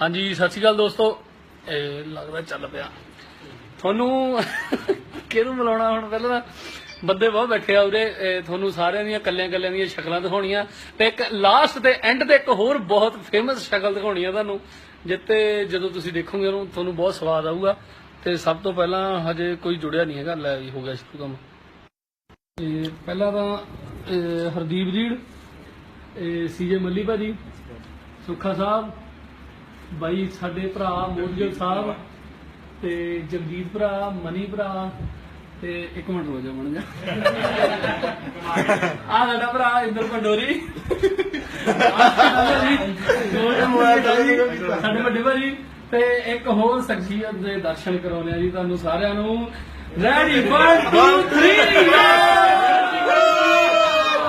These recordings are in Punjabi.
ਹਾਂਜੀ, ਸਤਿ ਸ਼੍ਰੀ ਅਕਾਲ ਦੋਸਤੋ। ਇਹ ਲੱਗਦਾ ਚੱਲ ਪਿਆ। ਤੁਹਾਨੂੰ ਕਿਹਨੂੰ ਮਿਲਾਉਣਾ ਹੁਣ? ਪਹਿਲਾਂ ਤਾਂ ਬੰਦੇ ਬਹੁਤ ਬੈਠੇ ਆ ਉਰੇ। ਤੁਹਾਨੂੰ ਸਾਰਿਆਂ ਦੀਆਂ ਕੱਲਿਆਂ ਕੱਲਿਆਂ ਦੀਆਂ ਸ਼ਕਲਾਂ ਦਿਖਾਉਣੀਆਂ। ਤੇ ਇੱਕ ਲਾਸਟ ਤੇ ਐਂਡ ਤੇ ਇੱਕ ਹੋਰ ਬਹੁਤ ਫੇਮਸ ਸ਼ਕਲ ਦਿਖਾਉਣੀ ਆ ਤੁਹਾਨੂੰ। ਜਿੱਤੇ ਜਦੋਂ ਤੁਸੀਂ ਦੇਖੋਗੇ ਉਹਨੂੰ, ਤੁਹਾਨੂੰ ਬਹੁਤ ਸਵਾਦ ਆਊਗਾ। ਤੇ ਸਭ ਤੋਂ ਪਹਿਲਾਂ ਹਜੇ ਕੋਈ ਜੁੜਿਆ ਨਹੀਂ ਹੈਗਾ। ਲੈ ਹੋ ਗਿਆ ਸ਼ੁਰੂ ਕੰਮ। ਤੇ ਪਹਿਲਾਂ ਤਾਂ ਹਰਦੀਪ ਜੀੜ ਇਹ ਸੀਜੇ ਮੱਲੀ ਭਾਜੀ, ਸੁੱਖਾ ਸਾਹਿਬ ਬਾਈ ਸਾਡੇ ਭਰਾ ਮੋਦਗਲ ਸਾਹਿਬ ਤੇ ਜਗਜੀਤ ਭਰਾ, ਮਨੀ ਭਰਾ ਤੇ ਇੱਕ ਮਿੰਟ ਰੋ ਜਾ ਬਣ ਜਾ ਆ ਸਾਡਾ ਭਰਾ ਇੰਦਰ ਪੰਡੋਰੀ। ਸਾਡੇ ਵੱਡੇ ਭਾਜੀ ਤੇ ਇੱਕ ਹੋਰ ਸ਼ਖਸੀਅਤ ਦੇ ਦਰਸ਼ਨ ਕਰਾਉਣੇ ਆ ਜੀ ਤੁਹਾਨੂੰ ਸਾਰਿਆਂ ਨੂੰ। ਰੈਡੀ 1 2 3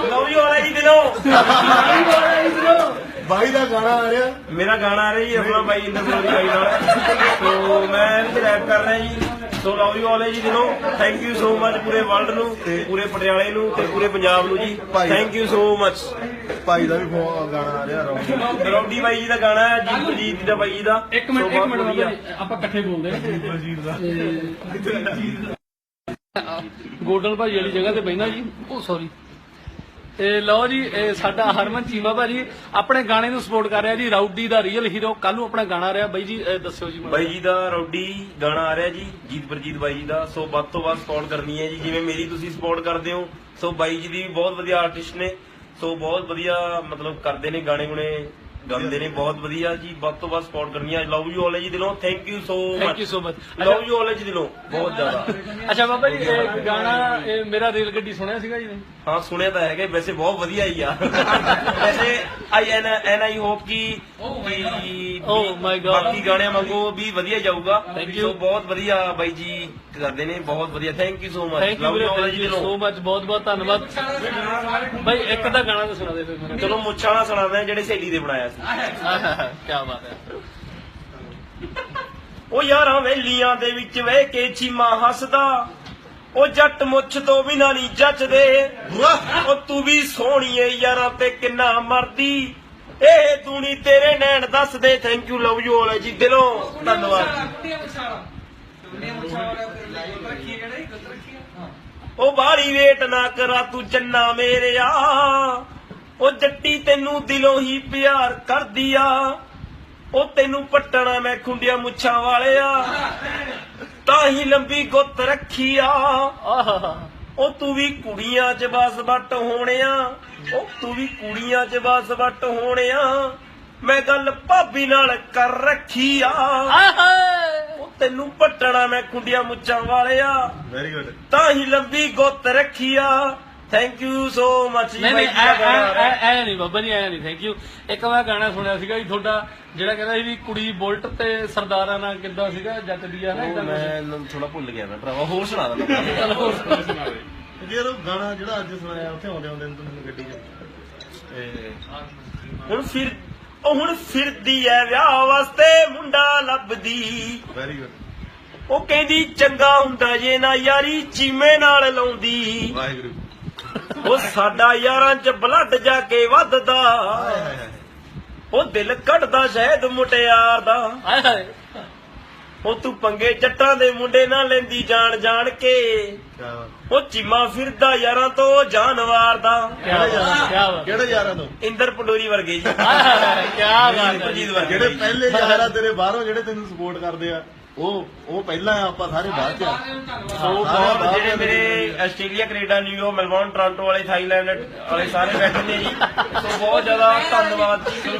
ਲਓ ਜੀ, ਵਾਲਾ ਜੀ ਦਿਲੋਂ ਬਾਈ ਦਾ ਗਾਣਾ ਆ ਰਿਹਾ। ਮੇਰਾ ਗਾਣਾ ਆ ਰਿਹਾ ਜੀ ਆਪਣਾ ਬਾਈ ਇੰਦਰ ਬਲੋਰੀ ਬਾਈ ਨਾਲ ਸੋ ਮੈਂ ਇਹਦੇ ਰੈਪ ਕਰ ਰਿਹਾ ਜੀ। ਸੋ ਲਓ ਜੀ ਵਾਲੇ ਜੀ ਦਿਲੋਂ। ਥੈਂਕ ਯੂ ਸੋ ਮਚ ਪੂਰੇ ਵਰਲਡ ਨੂੰ ਤੇ ਪੂਰੇ ਪਟਿਆਲੇ ਨੂੰ ਤੇ ਪੂਰੇ ਪੰਜਾਬ ਨੂੰ ਜੀ। ਭਾਈ। Thank you so much Bhai the we phone ਗਾਣਾ ਆ ਰਿਹਾ ਰੌਡੀ। ਬਾਈ ਜੀ ਦਾ ਗਾਣਾ ਹੈ ਜੀ ਗੁਰਜੀਤ ਦਾ ਬਾਈ ਜੀ ਦਾ। ਇੱਕ ਮਿੰਟ ਇੱਕ ਮਿੰਟ ਆਪਾਂ ਇਕੱਠੇ ਬੋਲਦੇ ਹਾਂ। ਵਜ਼ੀਰ ਦਾ। ਗੋਡਲ ਭਾਜੀ ਵਾਲੀ ਜਗ੍ਹਾ ਤੇ ਬੈਠਾ ਜੀ। ਉਹ ਸੌਰੀ ਇਹ ਲਓ ਜੀ ਇਹ ਸਾਡਾ ਹਰਮਨ ਚੀਮਾ ਭਾਜੀ ਆਪਣੇ ਗਾਣੇ ਨੂੰ ਸਪੋਰਟ ਕਰ ਰਿਹਾ ਜੀ ਰਾਊਡੀ ਦਾ ਰੀਅਲ ਹੀਰੋ ਕੱਲ ਨੂੰ ਆਪਣਾ ਗਾਣਾ ਆ ਰਿਹਾ। ਬਾਈ ਜੀ ਇਹ ਦੱਸਿਓ ਜੀ। ਬਾਈ ਜੀ ਦਾ ਰੌਡੀ ਗਾਣਾ ਆ ਰਿਹਾ ਜੀ ਜੀਤ ਪ੍ਰਜੀਤ ਬਾਈ ਜੀ ਦਾ। ਸੋ ਵੱਧ ਤੋਂ ਵੱਧ ਸਪੋਰਟ ਕਰਨੀ ਹੈ ਜੀ ਜਿਵੇਂ ਮੇਰੀ ਤੁਸੀਂ ਸਪੋਰਟ ਕਰਦੇ ਹੋ ਸੋ ਬਾਈ ਜੀ ਦੀ ਵੀ ਬਹੁਤ ਵਧੀਆ ਆਰਟਿਸਟ ਨੇ। ਸੋ ਬਹੁਤ ਵਧੀਆ ਮਤਲਬ ਕਰਦੇ ਨੇ ਗਾਣੇ ਗੁਣੇ। ਗਾਉਂਦੇ ਨੇ ਬਹੁਤ ਵਧੀਆ ਜੀ ਵੱਧ ਤੋਂ ਵੱਧ ਸਪੋਰਟ ਕਰਨੀ ਹੈ ਲਵ ਯੂ ਆਲ ਜੀ ਦਿਲੋਂ। Thank you so much you so much. Love you all ਜੀ ਦਿਲੋਂ। ਬਹੁਤ ਜ਼ਿਆਦਾ। ਅੱਛਾ ਬਾਬਾ ਜੀ ਇਹ ਗਾਣਾ ਇਹ ਮੇਰਾ ਰੇਲ ਗੱਡੀ ਸੁਣਿਆ ਸੀਗਾ ਜੀ? ਹਾਂ ਸੁਣਿਆ ਤਾਂ ਹੈਗਾ। ਵੈਸੇ ਬਹੁਤ ਵਧੀਆ ਹੀ ਆ। ਵੈਸੇ I N N I hope ਕਿ Oh my God. ਬਾਕੀ ਗਾਣਿਆਂ ਵਾਂਗੂ ਵੀ ਵਧੀਆ ਜਾਊਗਾ. ਸੋ ਬਹੁਤ ਵਧੀਆ ਬਾਈ ਜੀ ਕਰਦੇ ਨੇ। ਬਹੁਤ ਵਧੀਆ। Thank you so much thank you thank you so much ਬਹੁਤ ਬਹੁਤ ਧੰਨਵਾਦ। ਬਾਈ ਇੱਕ ਤਾਂ ਗਾਣਾ ਤਾਂ ਸੁਣਾ ਦੇ ਫਿਰ ਚਲੋ ਮੁੱਛਾਂ ਨਾਲ ਸੁਣਾਉਂਦੇ ਆ ਜਿਹੜੇ ਸਹੇਲੀ ਦੇ ਬਣਾਇਆ ਸੀ। ਕੀ ਬਾਤ ਹੈ। ਉਹ ਯਾਰਾਂ ਵੇਲੀਆਂ ਦੇ ਵਿੱਚ ਵੇ ਕੇ ਚੀਮਾ ਹੱਸਦਾ। ਉਹ ਜੱਟ ਮੁੱਛ ਤੋਂ ਬਿਨਾ ਨਹੀਂ ਜੱਜਦੇ ਉਹ ਤੂੰ ਵੀ ਸੋਹਣੀ ਯਾਰਾਂ ਤੇ ਕਿੰਨਾ ਮਰਦੀ। ਇਹ ਤੂਣੀ ਤੇਰੇ ਨੈਣ ਦੱਸਦੇ। Thank you love you all ਜੀ ਦਿਲੋਂ। ਧੰਨਵਾਦ ਉਹ ਬਾਰੀ ਵੇਟ ਨਾ ਕਰਾ ਤੂੰ ਚੰਨਾ ਮੇਰਿਆ। ਉਹ ਜੱਟੀ ਤੈਨੂੰ ਦਿਲੋਂ ਹੀ ਪਿਆਰ ਕਰਦੀ ਆ। ਉਹ ਤੈਨੂੰ ਪੱਟਣਾ ਮੈਂ ਖੁੰਡਿਆ ਮੁੱਛਾਂ ਵਾਲਿਆ। ਤਾਂ ਹੀ ਲੰਬੀ ਗੁੱਤ ਰੱਖੀ ਆ। ਆਹਾ ਉਹ ਤੂੰ ਵੀ ਕੁੜੀਆਂ 'ਚ ਬਸ ਵੱਟ ਹੋਣਿਆ। ਉਹ ਤੂੰ ਵੀ ਕੁੜੀਆਂ 'ਚ ਬਸ ਵੱਟ ਹੋਣਿਆ। ਮੈਂ ਗੱਲ ਭਾਬੀ ਨਾਲ ਕਰ ਰੱਖੀ ਆ। ਆਹਾ। ਉਹ ਤੈਨੂੰ ਪੱਟਣਾ ਮੈਂ ਖੁੰਡਿਆ ਮੁੱਛਾਂ ਵਾਲਿਆ। ਵੈਰੀ ਗੁੱਡ ਤਾਂ ਹੀ ਲੰਬੀ ਗੁੱਤ ਰੱਖੀ ਆ। ਥੈਂਕ ਯੂ ਸੋ ਮਚ ਜੀ ਨਹੀਂ ਨਹੀਂ ਦਾ। ਐ ਐ ਨਹੀਂ ਬਾਬਾ ਜੀ ਐ ਨਹੀਂ ਥੈਂਕ ਯੂ ਇੱਕ ਮੈਂ ਗਾਣਾ ਸੁਣਿਆ ਸੀਗਾ ਜੀ ਤੁਹਾਡਾ ਜਿਹੜਾ ਕਹਿੰਦਾ ਸੀ ਵੀ ਕੁੜੀ ਬੁਲਟ ਤੇ ਸਰਦਾਰਾਂ ਨਾਲ ਕਿੱਦਾਂ ਸੀਗਾ ਜੱਟ ਦੀ ਆ ਨਾ। ਮੈਂ ਥੋੜਾ ਭੁੱਲ ਗਿਆ ਮੈਂ ਭਰਾਵਾ ਹੋਰ ਸੁਣਾ ਦਿੰਦਾ ਚੱਲ ਹੋਰ ਸੁਣਾ। ਜੇ ਉਹ ਗਾਣਾ ਜਿਹੜਾ ਅੱਜ ਸੁਣਾਇਆ ਉੱਥੇ ਆਉਂਦੇ ਆਉਂਦੇ ਨੂੰ ਤੁਹਾਨੂੰ ਗੱਡੀ 'ਚ ਇਹ ਹੁਣ ਫਿਰ ਉਹ ਹੁਣ ਫਿਰਦੀ ਐ ਵਿਆਹ ਵਾਸਤੇ ਮੁੰਡਾ ਲੱਭਦੀ ਵੈਰੀ ਗੁੱਡ ਉਹ ਕਹਿੰਦੀ ਚੰਗਾ ਹੁੰਦਾ ਜੇ ਨਾ ਯਾਰੀ ਚੀਮੇ ਨਾਲ ਲਾਉਂਦੀ ਵਾਹਿਗੁਰੂ ਉਹ ਸਾਡਾ ਯਾਰਾਂ 'ਚ ਬਲੱਡ ਜਾ ਕੇ ਵੱਧਦਾ। ਹਾਏ ਹਾਏ ਹਾਏ। ਉਹ ਦਿਲ ਕੱਢਦਾ ਸ਼ਾਇਦ ਮੁਟਿਆਰ ਦਾ। ਹਾਏ ਹਾਏ। ਉਹ ਤੂੰ ਪੰਗੇ ਜੱਟਾਂ ਦੇ ਮੁੰਡੇ ਨਾਲ ਲੈਂਦੀ ਜਾਣ ਜਾਣ ਕੇ। ਉਹ ਚੀਮਾ ਫਿਰਦਾ ਯਾਰਾਂ ਤੋਂ ਜਾਨਵਾਰ ਦਾ। ਕੀ ਬਾਤ। ਕੀ ਬਾਤ ਕਿਹੜੇ ਯਾਰਾਂ ਤੋਂ? ਇੰਦਰ ਪੰਡੋਰੀ ਵਰਗੇ ਜੀ। ਹਾਏ ਹਾਏ ਕੀ ਬਾਤ ਹੈ ਜਿਹੜੇ ਪਹਿਲੇ ਯਾਰ ਤੇਰੇ ਬਾਹਰੋਂ ਜਿਹੜੇ ਤੈਨੂੰ ਸਪੋਰਟ ਕਰਦੇ ਆ ਉਹ ਉਹ ਪਹਿਲਾਂ ਆ ਆਪਾਂ ਸਾਰੇ ਬਾਅਦ ਚ ਆ। ਸੋ ਬਹੁਤ ਜਿਹੜੇ ਮੇਰੇ Australia Canada New York Melbourne Toronto ਵਾਲੇ ਥਾਈਲੈਂਡ ਵਾਲੇ ਸਾਰੇ ਬੈਠੇ ਨੇ ਜੀ। ਸੋ ਬਹੁਤ ਜ਼ਿਆਦਾ ਧੰਨਵਾਦ ਜੀ।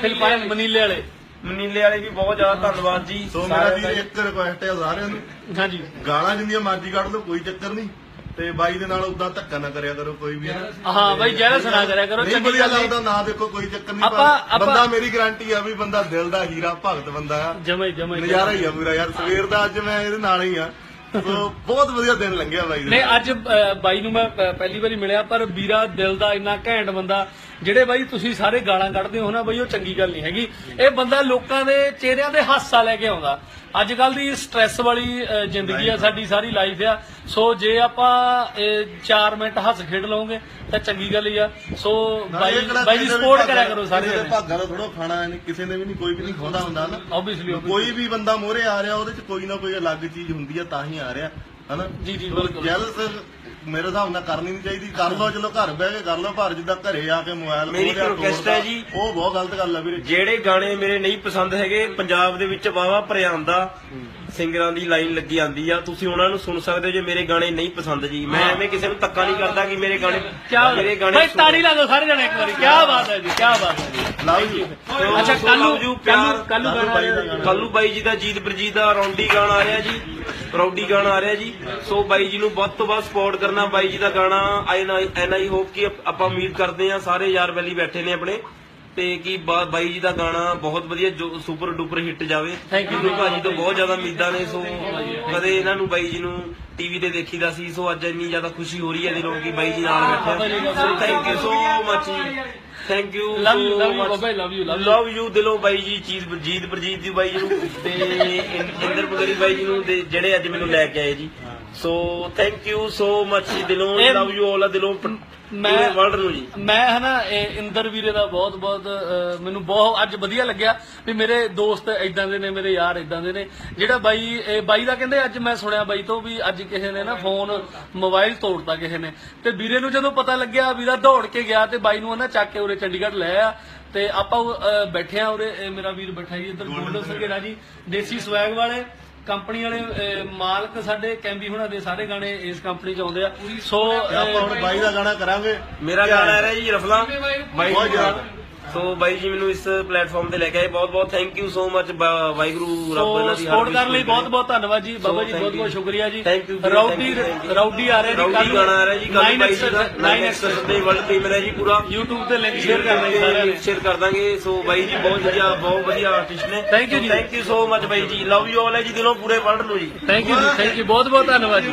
ਫਿਲਪਾਈਨ ਮਨੀਲੇ ਵਾਲੇ। ਮਨੀਲੇ ਵਾਲੇ ਵੀ ਬਹੁਤ ਜ਼ਿਆਦਾ ਧੰਨਵਾਦ ਜੀ। ਸੋ ਮੇਰਾ ਸਾਰਿਆਂ ਜੀ। ਇੱਕ ਰਿਕੁਐਸਟ ਹੈ ਸਾਰਿਆਂ ਨੂੰ। ਹਾਂਜੀ। ਗਾਲਾਂ ਜਿੰਨੀਆਂ ਮਰਜ਼ੀ ਕੱਢ ਲਓ ਕੋਈ ਚੱਕਰ ਨਹੀਂ। ਤੇ ਬਾਈ ਦੇ ਨਾਲ ਉਦਾਂ ਧੱਕਾ ਨਾ ਕਰਿਆ ਕਰੋ ਕੋਈ ਵੀ ਹੈ ਨਾ। ਬਾਈ ਜੈਲਸ ਨਾ ਕਰਿਆ ਕਰੋ ਨਹੀਂ ਚੰਗੀ ਵਧੀਆ ਗੱਲ ਲੱਗਦਾ ਨਾ ਦੇਖੋ ਕੋਈ ਚੱਕਰ ਨਹੀਂ ਆਪਾਂ- ਪਰ ਆਪਾਂ- ਬੰਦਾ ਮੇਰੀ ਗਾਰੰਟੀ ਆ ਵੀ ਬੰਦਾ ਦਿਲ ਦਾ ਹੀਰਾ ਭਗਤ ਬੰਦਾ ਆ। ਜਮੇ ਜਮੇ ਨਜ਼ਾਰਾ ਹੀ ਆ ਪੂਰਾ ਯਾਰ ਸਵੇਰ ਦਾ ਅੱਜ ਮੈਂ ਇਹਦੇ ਨਾਲ ਹੀ ਆ। ਸੋ ਬਹੁਤ ਵਧੀਆ ਦਿਨ ਲੰਘਿਆ ਬਾਈ ਦੇ ਨਹੀਂ ਨਾਲ। ਅੱਜ ਅ, ਬਾਈ ਨੂੰ ਮੈਂ ਪ- ਪਹਿਲੀ ਵਾਰੀ ਮਿਲਿਆ ਪਰ ਵੀਰਾ ਦਿਲ ਦਾ ਇੰਨਾ ਘੈਂਟ ਬੰਦਾ ਜਿਹੜੇ ਬਾਈ ਤੁਸੀਂ ਸਾਰੇ ਗਾਲਾਂ ਕੱਢਦੇ ਹੋ ਨਾ ਬਾਈ ਉਹ ਚੰਗੀ ਗੱਲ ਨਹੀਂ ਹੈਗੀ। ਇਹ ਬੰਦਾ ਲੋਕਾਂ ਦੇ ਚਿਹਰਿਆਂ ਤੇ ਹਾਸਾ ਲੈ ਕੇ ਆਉਂਦਾ। ਅੱਜ ਕੱਲ ਦੀ ਸਟ੍ਰੈਸ ਵਾਲੀ ਜ਼ਿੰਦਗੀ ਆ ਸਾਡੀ ਸਾਰੀ ਲਾਈਫ ਆ। ਸੋ ਜੇ ਆਪਾਂ 4 ਮਿੰਟ ਹੱਸ ਖੇਡ ਲਵਾਂਗੇ ਤਾਂ ਚੰਗੀ ਗੱਲ ਹੀ ਆ। ਸੋ ਬਾਈ ਬਾਈ ਦੀ ਸਪੋਰਟ ਕਰਿਆ ਕਰੋ ਸਾਰੇ ਦੇ ਜਣੇ। ਭਾਗਾਂ ਦਾ ਥੋੜਾ ਖਾਣਾ ਨਹੀਂ ਕਿਸੇ ਨੇ ਵੀ ਨਹੀਂ ਕੋਈ ਵੀ ਨਹੀਂ ਖਾਂਦਾ ਹੁੰਦਾ ਨਾ। ਆਬਵੀਅਸਲੀ ਕੋਈ ਵੀ ਬੰਦਾ ਮੋਹਰੇ ਆ ਰਿਹਾ ਉਹਦੇ ਚ ਕੋਈ ਨਾ ਕੋਈ ਅਲੱਗ ਚੀਜ਼ ਹੁੰਦੀ ਆ ਤਾਂ ਹੀ ਆ ਰਿਹਾ। ਹਨਾ? ਜੀ, ਜੀ, ਬਿਲਕੁਲ। ਜੈਲਸ ਮੇਰੇ ਹਿਸਾਬ ਨਾਲ ਕਰਨੀ ਨਹੀਂ ਚਾਹੀਦੀ। ਕਰ ਲਓ ਚਲੋ ਘਰ ਬਹਿ ਕੇ ਕਰ ਲਓ ਪਰ ਜਿੱਦਾਂ ਘਰੇ ਆ ਕੇ ਮੋਬਾਈਲ ਮੇਰੀ ਖੋਲਿਆ, ਤੋੜਦਾ, ਹੈ ਜੀ। ਉਹ ਬਹੁਤ ਗਲਤ ਗੱਲ ਆ ਵੀਰੇ। ਜਿਹੜੇ ਗਾਣੇ ਮੇਰੇ ਨਹੀਂ ਪਸੰਦ ਹੈਗੇ ਪੰਜਾਬ ਦੇ ਵਿੱਚ ਵਾਵਾ ਭਰਿਆ ਆਂਦਾ ਸਿੰਗਰਾਂ ਦੀ ਲਾਈਨ ਲੱਗੀ ਆਂਦੀ ਆ ਤੁਸੀਂ ਉਹਨਾਂ ਨੂੰ ਸੁਣ ਸਕਦੇ ਹੋ ਜੇ ਮੇਰੇ ਗਾਣੇ ਨਹੀਂ ਪਸੰਦ ਜੀ। ਮੈਂ ਐਵੇਂ ਕਿਸੇ ਨੂੰ ਧੱਕਾ ਨਹੀਂ ਕਰਦਾ ਕਿ ਮੇਰੇ ਗਾਣੇ ਕਿਆ ਮੇਰੇ ਗਾਣੇ ਬਾਈ ਤਾੜੀ ਲਾ ਦਿਓ ਸਾਰੇ ਜਣੇ ਇੱਕ ਵਾਰੀ। ਕੀ ਬਾਤ ਹੈ ਜੀ ਕੀ ਬਾਤ ਹੈ ਜੀ। ਲਵ ਯੂ ਅੱਛਾ ਕੱਲ ਕੱਲ ਕੱਲ। ਕੱਲੂ ਬਾਈ ਜੀ ਦਾ ਜੀਤ ਬਰਜੀਤ ਦਾ ਰੌਂਡੀ ਗਾਣਾ ਆ ਰਿਹਾ ਜੀ। ਰੌਡੀ ਗਾਣਾ ਆ ਰਿਹਾ ਜੀ। ਸੋ ਬਾਈ ਜੀ ਨੂੰ ਵੱਧ ਤੋਂ ਵੱਧ ਸਪੋਰਟ ਕਰਨਾ ਬਾਈ ਜੀ ਦਾ ਗਾਣਾ। ਐਨ ਆਈ ਹੋਪ ਕਿ ਆਪਾਂ ਉਮੀਦ ਕਰਦੇ ਆ ਸਾਰੇ ਯਾਰ ਵੈਲੀ ਬੈਠੇ ਨੇ ਆਪਣੇ। ਤੇ ਕਿ ਬਾ- ਬਾਈ ਜੀ ਦਾ ਗਾਣਾ ਬਹੁਤ ਵਧੀਆ ਜੋ ਸੁਪਰ ਡੁਪਰ ਹਿੱਟ ਜਾਵੇ। Thank you, ਮੈਨੂੰ ਭਾਜੀ ਤੋਂ ਬਹੁਤ ਜ਼ਿਆਦਾ ਉਮੀਦਾਂ ਨੇ ਸੋ ਕਦੇ ਇਹਨਾਂ ਨੂੰ ਬਾਈ ਜੀ ਨੂੰ ਟੀਵੀ ਤੇ ਦੇਖੀਦਾ ਸੀ ਸੋ ਅੱਜ ਇੰਨੀ ਜ਼ਿਆਦਾ ਖੁਸ਼ੀ ਹੋ ਰਹੀ ਹੈ ਦਿਲੋਂ ਕਿ ਬਾਈ ਜੀ ਨਾਲ ਬੈਠੇ so thank you so much ਜੀ। Thank you love you love you Baba love you love ਦਿਲੋਂ ਬਾਈ ਜੀ ਚੀਜ਼ ਬਰਜੀਤ ਬਰਜੀਤ ਦੀ ਬਾਈ ਜੀ ਨੂੰ। ਤੇ ਇੰ- ਇੰਦਰ ਪੁਗਰੀ ਬਾਈ ਜੀ ਨੂੰ ਤੇ ਜਿਹੜੇ ਅੱਜ ਮੈਨੂੰ ਲੈ ਕੇ ਆਏ ਜੀ। So thank you so much ਜੀ ਦਿਲੋਂ ਲਵ ਯੂ ਆਲ ਦਿਲੋਂ ਮੈਂ- ਵਰਲਡ ਨੂੰ ਜੀ। ਮੈਂ ਹਨਾ ਇਹ ਇੰਦਰ ਵੀਰੇ ਦਾ ਬਹੁਤ ਬਹੁਤ ਮੈਨੂੰ ਬਹੁਤ ਅੱਜ ਵਧੀਆ ਲੱਗਿਆ ਵੀ ਮੇਰੇ ਦੋਸਤ ਇਦਾਂ ਦੇ ਨੇ ਮੇਰੇ ਯਾਰ ਇਦਾਂ ਦੇ ਨੇ। ਜਿਹੜਾ ਬਾਈ ਇਹ ਬਾਈ ਦਾ ਕਹਿੰਦੇ ਅੱਜ ਮੈਂ ਸੁਣਿਆ ਬਾਈ ਤੋਂ ਵੀ ਅੱਜ ਕਿਸੇ ਨੇ ਨਾ ਫੋਨ ਮੋਬਾਈਲ ਤੋੜਤਾ ਕਿਸੇ ਨੇ। ਤੇ ਵੀਰੇ ਨੂੰ ਜਦੋਂ ਪਤਾ ਲੱਗਿਆ ਵੀਰਾ ਦੌੜ ਕੇ ਗਿਆ ਤੇ ਬਾਈ ਨੂੰ ਉਹਨਾਂ ਚੱਕ ਕੇ ਉਰੇ ਚੰਡੀਗੜ੍ਹ ਲੈ ਆ। ਤੇ ਆਪਾਂ ਬੈਠੇ ਆ ਉਰੇ ਮੇਰਾ ਵੀਰ ਬੈਠਾ ਜੀ ਇੱਧਰ ਗੋਲਡਨ ਸਰਗੇਰਾ ਜੀ ਦੇਸੀ ਸਵੈਗ ਵਾਲੇ। ਕੰਪਨੀ ਵਾਲੇ ਅਹ, ਮਾਲਕ ਸਾਡੇ ਕੈਂਬੀ ਹੁਣਾਂ ਦੇ ਸਾਰੇ ਗਾਣੇ ਇਸ ਕੰਪਨੀ ਚ ਆਉਂਦੇ ਆ ਸੋ ਤੇ ਆਪਾਂ ਹੁਣ ਬਾਈ ਦਾ ਗਾਣਾ ਕਰਾਂਗੇ ਮੇਰਾ ਗਾਣਾ ਆ ਰਿਹਾ ਜੀ ਰਫਲਾ ਬਾਈ ਬਹੁਤ। ਜ਼ਿਆਦਾ। ਸੋ ਬਾਈ ਜੀ ਮੈਨੂੰ ਇਸ ਪਲੇਟਫਾਰਮ ਤੇ ਲੈ ਕੇ ਆਏ। ਬਹੁਤ ਬਹੁਤ thank you so much Waheguru ਰੱਬ ਇਹਨਾਂ ਦੀ ਸਪੋਰਟ ਕਰਨ ਲਈ ਬਹੁਤ ਬਹੁਤ ਧੰਨਵਾਦ ਜੀ। ਬਾਬਾ ਜੀ ਬਹੁਤ ਬਹੁਤ. ਸ਼ੁਕਰੀਆ ਜੀ। You, thank you. ਰਾਉਡੀ ਆ ਰਿਹਾ ਜੀ ਰੌਡੀ ਗਾਣਾ ਆ ਰਿਹਾ ਜੀ ਕੱਲ ਬਾਈ ਜੀ ਦਾ 9x 9x ਦੇ ਵਰਲਡ ਪ੍ਰੀਮੀਅਰ ਹੈ ਜੀ ਪੂਰਾ। YouTube ਤੇ ਲਿੰਕ ਸ਼ੇਅਰ ਕਰਨਾ ਜੀ ਸਾਰਿਆਂ ਨੇ। ਸ਼ੇਅਰ ਕਰ ਦਾਂਗੇ। ਸੋ ਬਾਈ ਜੀ ਬਹੁਤ ਵਧੀਆ ਬਹੁਤ ਵਧੀਆ ਆਰਟਿਸਟ ਨੇ। Thank you ਜੀ। ਥੈਂਕ ਯੂ ਸੋ ਮਚ ਬਾਈ ਜੀ। ਲਵ ਯੂ ਆਲ ਹੈ ਜੀ ਦਿਲੋਂ ਪੂਰੇ ਵਰਲਡ ਨੂੰ ਜੀ। ਥੈਂਕ ਯੂ ਜੀ ਥੈਂਕ ਯੂ ਬਹੁਤ ਬਹੁਤ ਧੰਨਵਾਦ ਜੀ।